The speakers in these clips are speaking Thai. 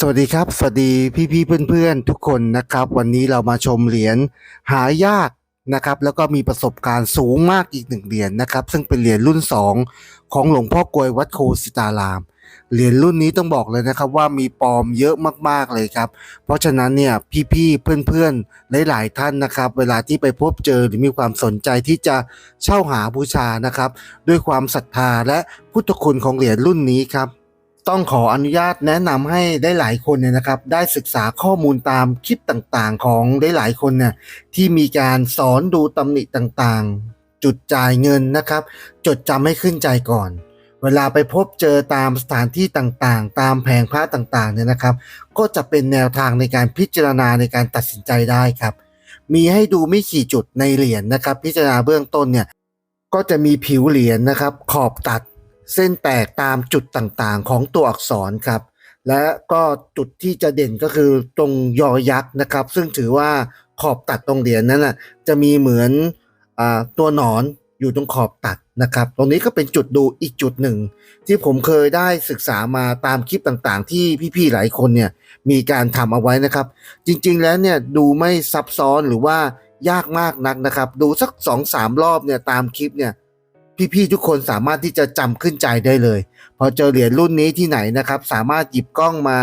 สวัสดีครับ สวัสดีพี่ๆเพื่อนๆ ทุกคนนะครับ วันนี้เรามาชมเหรียญหายากนะครับ แล้วก็มีประสบการณ์สูงมากอีกหนึ่งเหรียญนะครับ ซึ่งเป็นเหรียญรุ่น 2 ของหลวงพ่อกลวยวัดโคสิตาราม เหรียญรุ่นนี้ต้องบอกเลยนะครับว่ามีปลอมเยอะมากๆเลยครับ เพราะฉะนั้นเนี่ยพี่ๆเพื่อนๆหลายๆท่านนะครับ เวลาที่ไปพบเจอหรือมีความสนใจที่จะเช่าหาบูชานะครับ ด้วยความศรัทธาและพุทธคุณของเหรียญรุ่นนี้ครับ ต้องขออนุญาตแนะนำให้ได้หลายคนเนี่ยนะครับ ได้ศึกษาข้อมูลตามคลิปต่างๆ ของได้หลายคนเนี่ยที่มีการสอนดูตำหนิต่างๆ จุดจ่ายเงินนะครับ จดจำให้ขึ้นใจก่อน เวลาไปพบเจอตามสถานที่ต่างๆ ตามแผงพระต่างๆเนี่ยนะครับ ก็จะเป็นแนวทางในการพิจารณาในการตัดสินใจได้ครับ มีให้ดูไม่กี่จุดในเหรียญนะครับ พิจารณาเบื้องต้นเนี่ยก็จะมีผิวเหรียญนะครับ ขอบตัด เส้นแตกตามจุดต่างๆ ของตัวอักษรครับ และก็จุดที่จะเด่นก็คือตรงยอยักษ์นะครับ ซึ่งถือว่าขอบตัดตรงเหรียญนั้นนะจะมีเหมือนอตัวหนอนอยู่ตรงขอบตัดนะครับ ตรงนี้ก็เป็นจุดดูอีกจุดหนึ่ง ที่ผมเคยได้ศึกษามาตามคลิปต่างๆ ที่พี่ๆหลายคนเนี่ยมีการทำเอาไว้นะครับ จริงๆแล้วเนี่ยดูไม่ซับซ้อนหรือว่ายากมากนักนะครับ ดูสักสองสามรอบเนี่ยตามคลิปเนี่ย พี่ๆทุกคนสามารถที่จะจำขึ้นใจได้เลย พอเจอเหรียญรุ่นนี้ที่ไหนนะครับ สามารถหยิบกล้องมา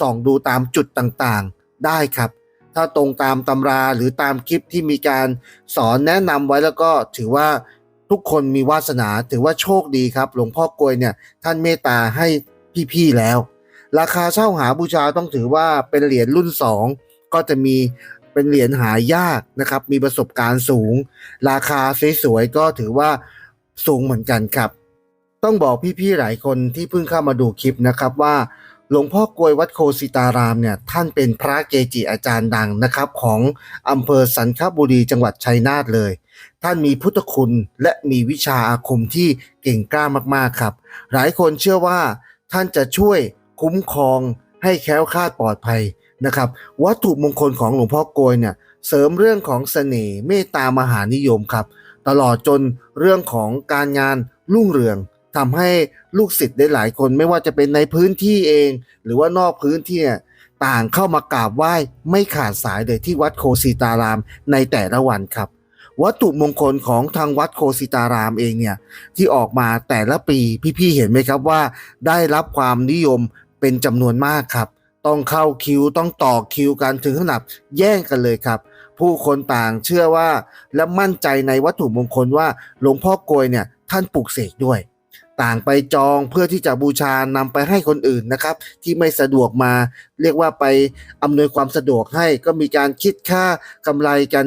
ส่องดูตามจุดต่างๆได้ครับ ถ้าตรงตามตำราหรือตามคลิปที่มีการสอนแนะนำไว้แล้วก็ถือว่าทุกคนมีวาสนาถือว่าโชคดีครับ หลวงพ่อกลวยเนี่ยท่านเมตตาให้พี่ๆแล้ว ราคาเช่าหาบูชาต้องถือว่าเป็นเหรียญรุ่น 2 ก็จะมีเป็นเหรียญหายากนะครับ มีประสบการณ์สูง ราคาสวยๆก็ถือว่า สูงเหมือนกันครับ ต้องบอกพี่ๆหลายคนที่เพิ่งเข้ามาดูคลิปนะครับว่าหลวงพ่อกวยวัดโคสิตารามเนี่ยท่านเป็นพระเกจิอาจารย์ดังนะครับของอำเภอสันคบุรีจังหวัดชัยนาทเลย ท่านมีพุทธคุณและมีวิชาอาคมที่เก่งกล้ามากๆครับ หลายคนเชื่อว่าท่านจะช่วยคุ้มครองให้แคล้วคลาดปลอดภัยนะครับ วัตถุมงคลของหลวงพ่อโกยเนี่ยเสริมเรื่องของเสน่ห์เมตตามหานิยมครับ ตลอดจนเรื่องของการงานรุ่งเรืองทำให้ลูกศิษย์ได้หลายคนไม่ว่าจะเป็นในพื้นที่เอง หรือว่านอกพื้นที่เนี่ยต่างเข้ามากราบไหว้ไม่ขาดสายเลยที่วัดโคสิตารามในแต่ละวันครับ วัตถุมงคลของทางวัดโคสิตารามเองเนี่ยที่ออกมาแต่ละปีพี่ๆเห็นไหมครับว่า ได้รับความนิยมเป็นจำนวนมากครับ ต้องเข้าคิวต้องต่อคิวกันถึงขนาดแย่งกันเลยครับ ผู้คนต่างเชื่อว่า และมั่นใจในวัตถุมงคลว่าหลวงพ่อโกยเนี่ยท่านปลูกเสกด้วย ต่างไปจองเพื่อที่จะบูชานำไปให้คนอื่นนะครับ ที่ไม่สะดวกมา เรียกว่าไปอำนวยความสะดวกให้ก็มีการคิดค่ากำไรกัน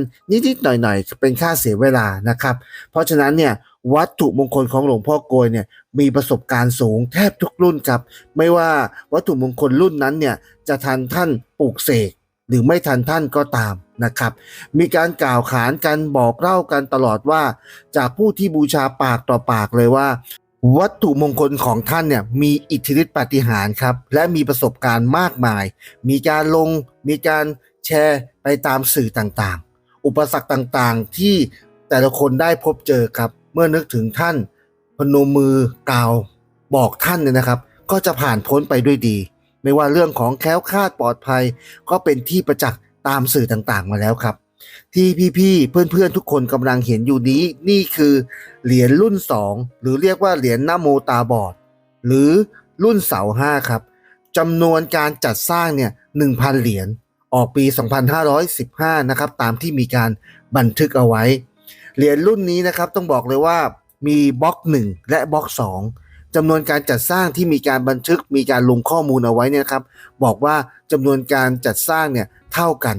นิดๆหน่อยๆ เป็นค่าเสียเวลานะครับ เพราะฉะนั้นเนี่ยวัตถุมงคลของหลวงพ่อโกยเนี่ยมีประสบการณ์สูงแทบทุกรุ่นครับ ไม่ว่าวัตถุมงคลรุ่นนั้นเนี่ยจะทันท่านปลูกเสก หรือไม่ทันท่านก็ตามนะครับ มีการกล่าวขานกันบอกเล่ากันตลอดว่า จากผู้ที่บูชาปากต่อปากเลยว่า วัตถุมงคลของท่านเนี่ยมีอิทธิฤทธิปาฏิหาริย์ครับ และมีประสบการณ์มากมาย มีการลง มีการแชร์ไปตามสื่อต่างๆ อุปสรรคต่างๆ ที่แต่ละคนได้พบเจอครับ เมื่อนึกถึงท่านพนมมือกล่าวบอกท่านเนี่ยนะครับ ก็จะผ่านพ้นไปด้วยดี ไม่ว่าเรื่องของแคล้วคลาดปลอดภัย ก็เป็นที่ประจักษ์ตามสื่อต่างๆ มาแล้วครับ ที่พี่ๆเพื่อนๆทุกคนกำลังเห็นอยู่นี้นี่คือเหรียญรุ่น 2 หรือเรียกว่าเหรียญนาโมตาบอด หรือรุ่นเสาห้าครับจำนวนการจัดสร้างเนี่ย1,000 เหรียญออกปี 2515 นะครับ ตามที่มีการบันทึกเอาไว้ เหรียญรุ่นนี้นะครับ ต้องบอกเลยว่ามีบล็อก 1 และบล็อก 2 จำนวนการจัดสร้างที่มีการบันทึกมีการลงข้อมูลเอาไว้เนี่ยครับบอกว่าจำนวนการจัดสร้างเนี่ยเท่ากัน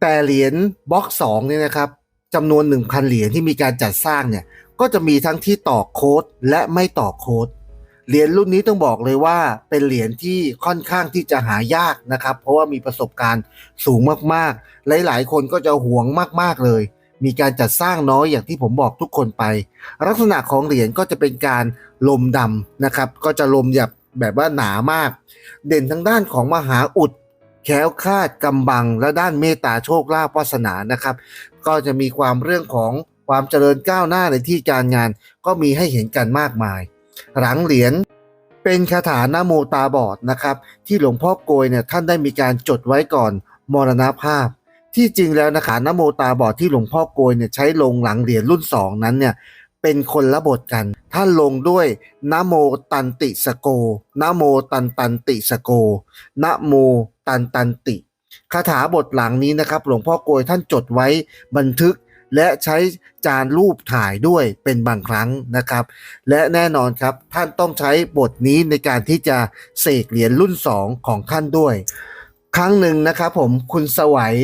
แต่เหรียญบล็อก2เนี่ยนะครับจำนวน 1,000 เหรียญที่มีการจัดสร้างเนี่ยก็จะมีทั้งที่ต่อโค้ดและไม่ต่อโค้ดเหรียญรุ่นนี้ต้องบอกเลยว่าเป็นเหรียญที่ค่อนข้างที่จะหายากนะครับ เพราะว่ามีประสบการณ์สูงมากๆ หลายๆ คนก็จะหวงมากๆเลย มีการจัดสร้างน้อยอย่างที่ผมบอกทุกคนไป ลักษณะของเหรียญก็จะเป็นการลมดำนะครับ ก็จะลมแบบแบบว่าหนามาก เด่นทั้งด้านของมหาอุดแค้วคาดกำบัง และด้านเมตตาโชคลาภวาสนานะครับ ก็จะมีความเรื่องของความเจริญก้าวหน้าในที่การงานก็มีให้เห็นกันมากมาย หลังเหรียญเป็นคาถานะโมตาบอดนะครับ ที่หลวงพ่อโกยเนี่ยท่านได้มีการจดไว้ก่อนมรณภาพ ที่จริงแล้วนะคะนโมตาบอดที่หลวงพ่อโกยเนี่ยใช้ลงหลังเหรียญรุ่นสองนั้นเนี่ยเป็นคนละบทกัน ท่านลงด้วยนะโมตันติสโกนะโมตันตันติสโกนะโมตันตันติคาถาบทหลังนี้นะครับ หลวงพ่อโกยท่านจดไว้บันทึกและใช้จานรูปถ่ายด้วยเป็นบางครั้งนะครับ และแน่นอนครับท่านต้องใช้บทนี้ในการที่จะเสกเหรียญรุ่น 2 ของท่านด้วย ครั้งหนึ่งนะครับผมคุณสวัย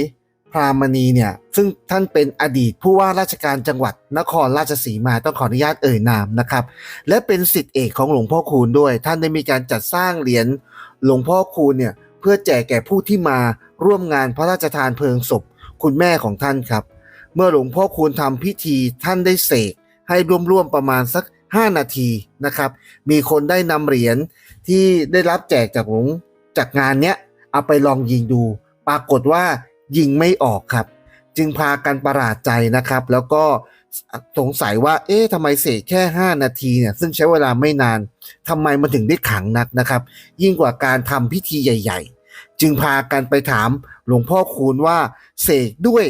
พรามณีเนี่ย ซึ่งท่านเป็นอดีตผู้ว่าราชการจังหวัดนครราชสีมาต้องขออนุญาตเอ่ยนามนะครับ และเป็นสิทธิเอกของหลวงพ่อคูณด้วย ท่านได้มีการจัดสร้างเหรียญหลวงพ่อคูณเนี่ยเพื่อแจกแก่ผู้ที่มาร่วมงานพระราชทานเพลิงศพ คุณแม่ของท่านครับ เมื่อหลวงพ่อคูณทำพิธีท่านได้เสกให้ร่วมๆประมาณสัก 5 นาทีนะครับ มีคนได้นำเหรียญที่ได้รับแจกจากหลวงจากงานเนี้ยเอาไปลองยิงดู ปรากฏว่า ยิงไม่ออกครับ จึงพากันประหลาดใจนะครับ แล้วก็สงสัยว่า เอ๊ะทำไมเสกแค่ 5 นาทีเนี่ย ซึ่งใช้เวลาไม่นานทำไมมันถึงได้ขังนักนะครับ ยิ่งกว่าการทำพิธีใหญ่ ๆ จึงพากันไปถามหลวงพ่อคูณว่าเสกด้วย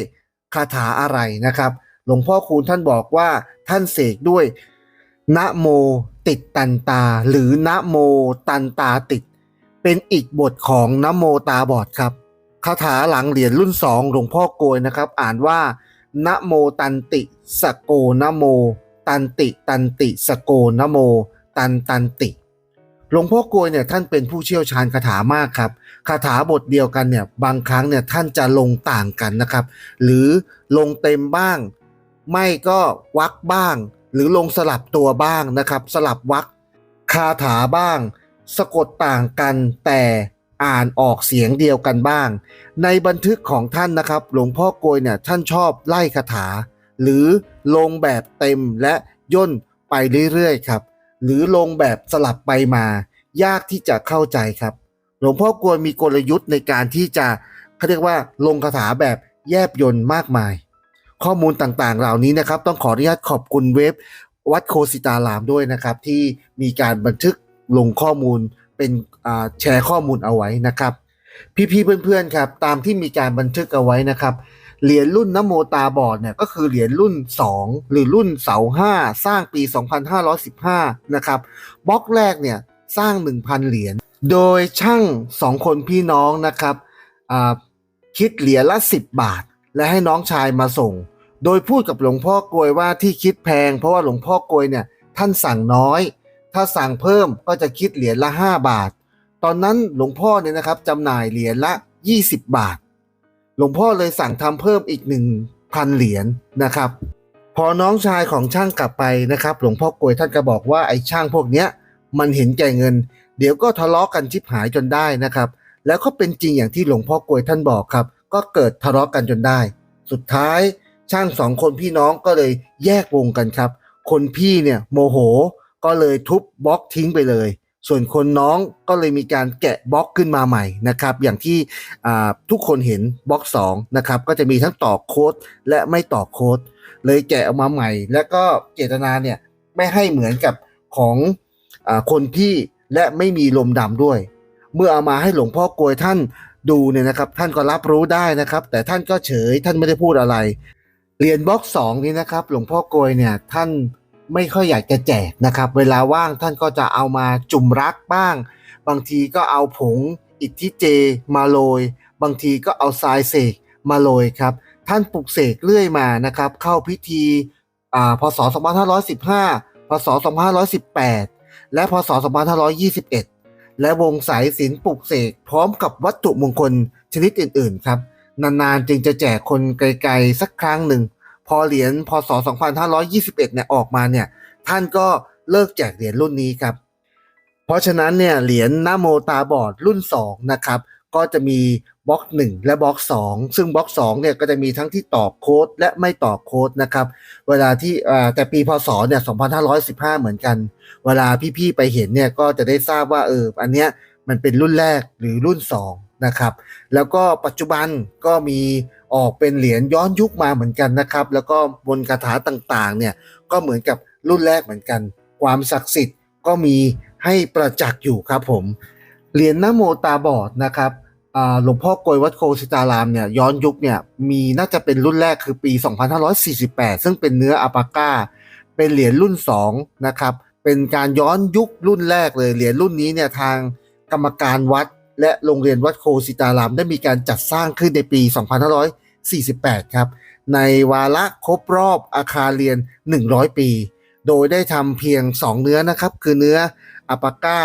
คาถาอะไรนะครับ หลวงพ่อคูณท่านบอกว่าท่านเสกด้วยนะโมติดตันตา หรือนะโมตันตาติด เป็นอีกบทของนะโมตาบอดครับ คาถาหลังเหรียญรุ่นสองหลวงพ่อโกยนะครับ อ่านว่านะโมตันติสโกนะโม ตันติตันติสโกนะโม ตันตันติหลวงพ่อโกยเนี่ยท่านเป็นผู้เชี่ยวชาญคาถามากครับคาถาบทเดียวกันเนี่ยบางครั้งเนี่ยท่านจะลงต่างกันนะครับ หรือลงเต็มบ้าง ไม่ก็วักบ้าง หรือลงสลับตัวบ้างนะครับ สลับวักคาถาบ้าง สะกดต่างกันแต่ อ่านออกเสียงเดียวกันบ้าง ในบันทึกของท่านนะครับ หลวงพ่อโกยเนี่ยท่านชอบไล่คาถา หรือลงแบบเต็มและย่นไปเรื่อยๆครับ หรือลงแบบสลับไปมา ยากที่จะเข้าใจครับ หลวงพ่อกวนมีกลยุทธ์ในการที่จะเขาเรียกว่าลงคาถาแบบแยบยนต์มากมาย ข้อมูลต่างๆ เหล่านี้นะครับ ต้องขออนุญาตขอบคุณเว็บวัดโคสิตารามด้วยนะครับ ที่มีการบันทึกลงข้อมูล เป็นแชร์ข้อมูลเอาไว้นะครับ พี่ๆเพื่อนๆครับ ตามที่มีการบันทึกเอาไว้นะครับเหรียญรุ่นนโมตาบอดเนี่ยก็คือเหรียญรุ่น 2 หรือรุ่นเสา5สร้างปี 2515 นะครับบล็อกแรกเนี่ยสร้าง 1,000 เหรียญโดยช่าง 2 คนพี่น้องนะครับคิดเหรียญละ 10 บาท และให้น้องชายมาส่ง โดยพูดกับหลวงพ่อกลวยว่าที่คิดแพง เพราะว่าหลวงพ่อกลวยเนี่ยท่านสั่งน้อย ถ้าสั่งเพิ่มก็จะคิดเหรียญละ 5 บาท ตอนนั้นหลวงพ่อเนี่ยนะครับจำหน่ายเหรียญละ 20 บาท หลวงพ่อเลยสั่งทำเพิ่มอีก 1,000 เหรียญนะครับ พอน้องชายของช่างกลับไปนะครับ หลวงพ่อกลวยท่านก็บอกว่าไอ้ช่างพวกเนี้ยมันเห็นแก่เงิน เดี๋ยวก็ทะเลาะกันชิบหายจนได้นะครับ แล้วก็เป็นจริงอย่างที่หลวงพ่อกลวยท่านบอกครับ ก็เกิดทะเลาะกันจนได้ สุดท้ายช่างสองคนพี่น้องก็เลยแยกวงกันครับ คนพี่เนี่ยโมโห ก็เลยทุบบล็อกทิ้งไปเลย ส่วนคนน้องก็เลยมีการแกะบล็อกขึ้นมาใหม่นะครับ อย่างที่ทุกคนเห็นบล็อก2นะครับก็จะมีทั้งต่อโค้ดและไม่ต่อโค้ดเลยแกะออกมาใหม่ แล้วก็เจตนาเนี่ยไม่ให้เหมือนกับของอคนพี่และไม่มีลมดำด้วย เมื่อเอามาให้หลวงพ่อโกยท่านดูเนี่ยนะครับ ท่านก็รับรู้ได้นะครับ แต่ท่านก็เฉยท่านไม่ได้พูดอะไร เรียญบล็อกสองนี้นะครับ หลวงพ่อโกยเนี่ยท่าน ไม่ค่อยอยากจะแจกนะครับ เวลาว่างท่านก็จะเอามาจุ่มรักบ้าง บางทีก็เอาผงอิทธิเจมาโรย บางทีก็เอาทรายเสกมาโรยครับ ท่านปลุกเสกเรื่อยมานะครับ เข้าพิธีอาพศ 2515 พศ 2518 และพศ 2521 และวงสายศิลป์ปลุกเสกพร้อมกับวัตถุมงคลชนิดอื่น ๆ ครับ นาน ๆ จึงจะแจกคนไกล ๆ สักครั้งหนึ่ง พอเหรียญพศ 2521 เนี่ยออกมาเนี่ยท่านก็เลิกแจกเหรียญรุ่นนี้ครับ เพราะฉะนั้นเนี่ยเหรียญนาโมตาบอดรุ่น 2 นะครับ ก็จะมีบล็อก 1 และบล็อก 2 ซึ่งบล็อก2เนี่ยก็จะมีทั้งที่ต่อโค้ดและไม่ต่อโค้ดนะครับ เวลาที่อ่าแต่ปีพศเนี่ย 2515 เหมือนกัน เวลาพี่ๆไปเห็นเนี่ยก็จะได้ทราบว่าเอออันเนี้ยมันเป็นรุ่นแรกหรือรุ่น 2 นะครับ แล้วก็ปัจจุบันก็มี ออกเป็นเหรียญย้อนยุคมาเหมือนกันนะครับ แล้วก็บนคาถาต่างๆเนี่ยก็เหมือนกับรุ่นแรกเหมือนกัน ความศักดิ์สิทธิ์ก็มีให้ประจักษ์อยู่ครับผม เหรียญนโมตาบอดนะครับหลวงพ่อกวยวัดโคสิตารามเนี่ยย้อนยุคเนี่ยมีน่าจะเป็นรุ่นแรกคือปี 2548 ซึ่งเป็นเนื้ออปาก้า เป็นเหรียญรุ่น2นะครับเป็นการย้อนยุครุ่นแรกเลยเหรียญรุ่นนี้เนี่ยทางกรรมการวัด และโรงเรียนวัดโคสิตารามได้มีการจัดสร้างขึ้นในปี 2548 ครับ ในวาระครบรอบอาคารเรียน 100 ปี โดยได้ทำเพียง 2 เนื้อนะครับ คือเนื้ออัปาก้า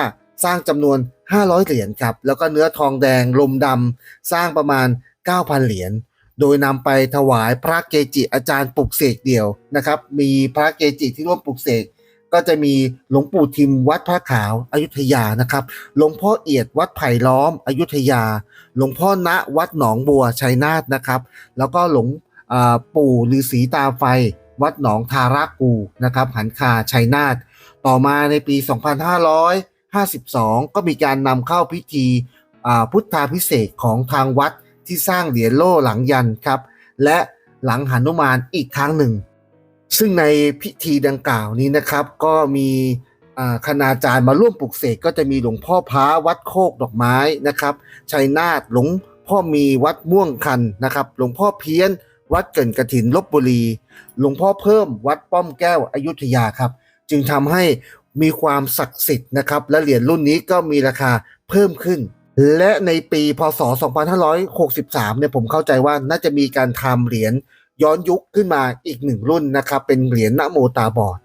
สร้างจำนวน 500 เหรียญครับ แล้วก็เนื้อทองแดงลมดำสร้างประมาณ 9,000 เหรียญโดยนำไปถวายพระเกจิอาจารย์ปลุกเสกเดียวนะครับ มีพระเกจิที่ร่วมปลุกเสก ก็จะมีหลวงปู่ทิมวัดพระขาวอายุทยานะครับ หลวงพ่อเอียดวัดไผ่ล้อมอายุธยา หลวงพ่อณวัดหนองบัวชัยนาทนะครับ แล้วก็หลวงปู่ฤาษีตาไฟ วัดหนองทารากูนะครับหันคาชัยนาท ต่อมาในปี 2552 ก็มีการนำเข้าพิธีพุทธาพิเศษของทางวัดที่สร้างเหรียญโล่หลังยันครับ และหลังหนุมานอีกครั้งหนึ่ง ซึ่งในพิธีดังกล่าวนี้นะครับ ก็มีคณาจารย์มาร่วมปลุกเสกก็จะมีหลวงพ่อพ้าวัดโคกดอกไม้นะครับชัยนาทหลวงพ่อมีวัดม่วงคันนะครับ หลวงพ่อเพี้ยน วัดเกินกระถินลบบุรี หลวงพ่อเพิ่มวัดป้อมแก้วอยุธยาครับ จึงทำให้มีความศักดิ์สิทธิ์นะครับ และเหรียญรุ่นนี้ก็มีราคาเพิ่มขึ้น และในปีพศ 2563 เนี่ยผมเข้าใจว่าน่าจะมีการทำเหรียญ ย้อนยุคขึ้นมาอีกหนึ่งรุ่นนะครับ เป็นเหรียญนโมตาบอด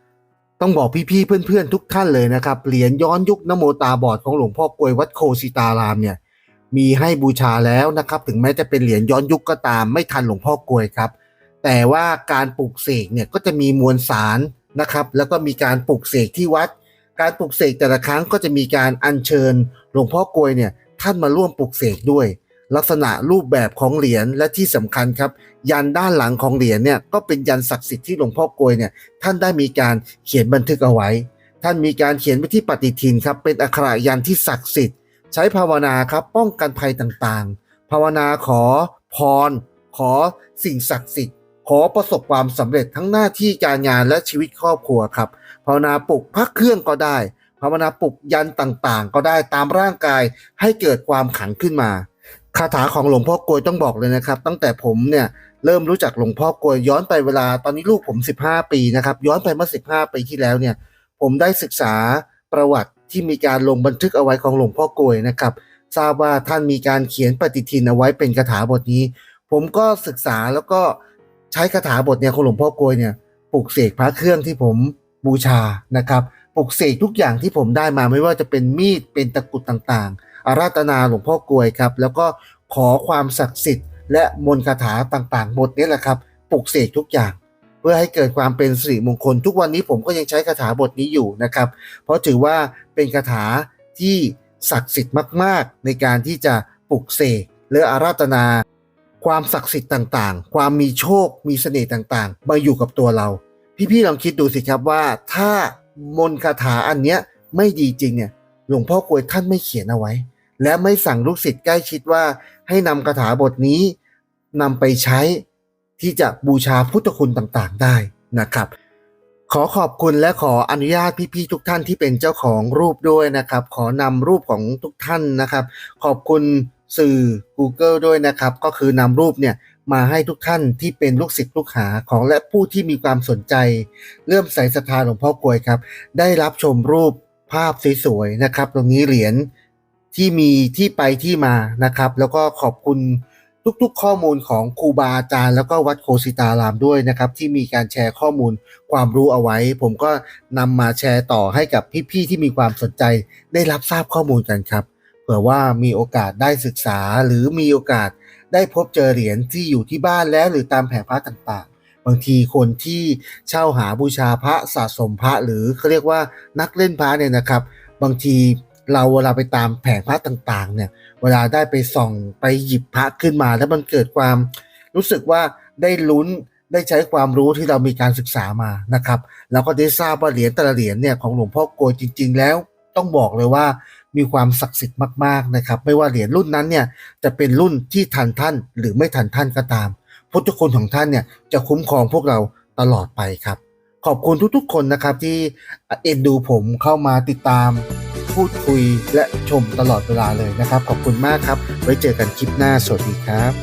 ต้องบอกพี่ๆเพื่อนๆทุกท่านเลยนะครับ เหรียญย้อนยุคนโมตาบอดของหลวงพ่อกลวยวัดโคสิตารามเนี่ยมีให้บูชาแล้วนะครับ ถึงแม้จะเป็นเหรียญย้อนยุคก็ตามไม่ทันหลวงพ่อกลวยครับ แต่ว่าการปลูกเสกเนี่ยก็จะมีมวลสารนะครับ แล้วก็มีการปลูกเสกที่วัด การปลูกเสกแต่ละครั้งก็จะมีการอัญเชิญ หลวงพ่อกลวยเนี่ยท่านมาร่วมปลูกเสกด้วย ลักษณะรูปแบบของเหรียญและที่สำคัญครับ ยันด้านหลังของเหรียญเนี่ยก็เป็นยันศักดิ์สิทธิ์ที่หลวงพ่อกลวยเนี่ยท่านได้มีการเขียนบันทึกเอาไว้ ท่านมีการเขียนไว้ที่ปฏิทินครับเป็นอักขระยันที่ศักดิ์สิทธิ์ ใช้ภาวนาครับป้องกันภัยต่างๆ ภาวนาขอพร ขอสิ่งศักดิ์สิทธิ์ขอประสบความสำเร็จทั้งหน้าที่การงานและชีวิตครอบครัวครับภาวนาปลุกพระเครื่องก็ได้ ภาวนาปลุกยันต่างๆ ก็ได้ตามร่างกายให้เกิดความขังขึ้นมา คาถาของหลวงพ่อกลวยต้องบอกเลยนะครับ ตั้งแต่ผมเนี่ยเริ่มรู้จักหลวงพ่อกลวยย้อนไปเวลาตอนนี้ลูกผม 15 ปีนะครับ ย้อนไปเมื่อ 15 ปีที่แล้วเนี่ย ผมได้ศึกษาประวัติที่มีการลงบันทึกเอาไว้ของหลวงพ่อกลวยนะครับ ทราบว่าท่านมีการเขียนปฏิทินเอาไว้เป็นคาถาบทนี้ ผมก็ศึกษาแล้วก็ใช้คาถาบทเนี่ยของหลวงพ่อกลวยเนี่ยปลุกเสกพระเครื่องที่ผมบูชานะครับปลุกเสกทุกอย่างที่ผมได้มาไม่ว่าจะเป็นมีดเป็นตะกรุดต่างๆ อาราธนาหลวงพ่อกลวยครับ แล้วก็ขอความศักดิ์สิทธิ์และมนต์คาถาต่างๆบทนี้แหละครับปลุกเสกทุกอย่าง เพื่อให้เกิดความเป็นสิริมงคล ทุกวันนี้ผมก็ยังใช้คาถาบทนี้อยู่นะครับ เพราะถือว่าเป็นคาถาที่ศักดิ์สิทธิ์มาก ๆ ในการที่จะปลุกเสกหรืออาราธนา ความศักดิ์สิทธิ์ต่างๆ ความมีโชค มีเสน่ห์ต่างๆ มาอยู่กับตัวเรา พี่ๆลองคิดดูสิครับว่าถ้ามนต์คาถาอันเนี้ยไม่ดีจริงเนี่ยหลวงพ่อกลวยท่านไม่เขียนเอาไว้ และไม่สั่งลูกศิษย์ใกล้ชิดว่าให้นำคาถาบทนี้นำไปใช้ที่จะบูชาพุทธคุณต่างๆได้นะครับ ขอขอบคุณและขออนุญาตพี่ๆทุกท่านที่เป็นเจ้าของรูปด้วยนะครับ ขอนำรูปของทุกท่านนะครับ ขอบคุณสื่อ Google ด้วยนะครับ ก็คือนำรูปเนี่ยมาให้ทุกท่านที่เป็นลูกศิษย์ลูกหาของและผู้ที่มีความสนใจ เริ่มใส่ศรัทธาหลวงพ่อกลวยครับ ได้รับชมรูปภาพสวยๆนะครับ ตรงนี้เหรียญ ที่มีที่ไปที่มานะครับ แล้วก็ขอบคุณทุกๆ ข้อมูลของครูบาอาจารย์แล้วก็วัดโคสิตารามด้วยนะครับ ที่มีการแชร์ข้อมูลความรู้เอาไว้ ผมก็นำมาแชร์ต่อให้กับพี่ๆที่มีความสนใจได้รับทราบข้อมูลกันครับเผื่อว่ามีโอกาสได้ศึกษาหรือมีโอกาสได้พบเจอเหรียญที่อยู่ที่บ้านแล้วหรือตามแผงพระต่างๆ บางทีคนที่เช่าหาบูชาพระสะสมพระหรือเขาเรียกว่านักเล่นพระเนี่ยนะครับ บางที เราเวลาไปตามแผงพระต่างๆ เนี่ย เวลาได้ไปส่องไปหยิบพระขึ้นมา แล้วมันเกิดความรู้สึกว่าได้ลุ้นได้ใช้ความรู้ที่เรามีการศึกษามานะครับแล้วก็ได้ทราบว่าเหรียญแต่ละเหรียญเนี่ยของหลวงพ่อโกยจริง ๆ แล้วต้องบอกเลยว่ามีความศักดิ์สิทธิ์มากๆนะครับ ไม่ว่าเหรียญรุ่นนั้นเนี่ยจะเป็นรุ่นที่ทันท่านหรือไม่ทันท่านก็ตาม พุทธคุณของท่านเนี่ยจะคุ้มครองพวกเราตลอดไปครับ ขอบคุณทุกๆคนนะครับที่เอ็นดูผมเข้ามาติดตาม พูดคุยและชมตลอดเวลาเลยนะครับ ขอบคุณมากครับ ไว้เจอกันคลิปหน้าสวัสดีครับ